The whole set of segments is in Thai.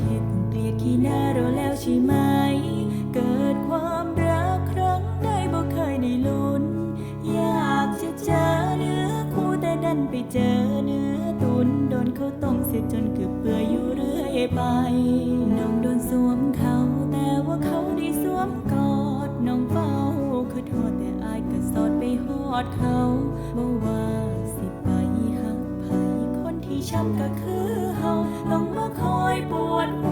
ที่ผมเกลียดขี้หน้าเราแล้วใช่ไหม เกิดความรักครั้งใดบ่เคยได้ลุ้น อยากจะเจอเนื้อคู่แต่ดันไปเจอเนื้อตุนโดนเขาต้มเสียจนเกือบเปื่อยอยู่เรื่อยไป น้องโดนสวมเขาแต่ว่าเขาได้สวมกอด น้องเฝ้าคือทอดแต่อายก็สอดไปหอดเขาบ่ว่าสิไปหักไผคนที่ช้ำก็คือ เขาต้องมาคอยปวดหัว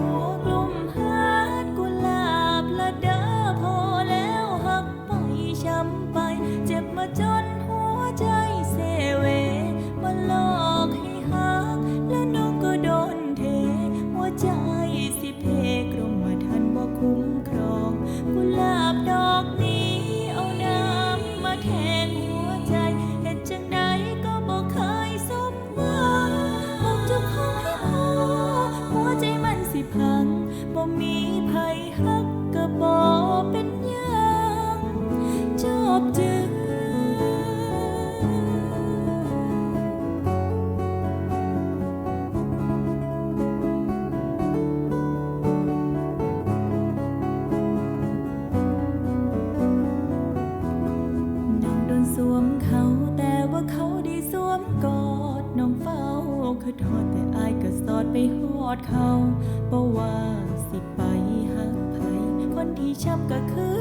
เป็นยังจบจึงน้องโดนสวมเขาแต่ว่าเขาได้สวมกอดน้องเฝ้าคือทอดแต่อายก็สอดไปหอดเขาบ่ว่าสิไป นที่ช้ำก็คือ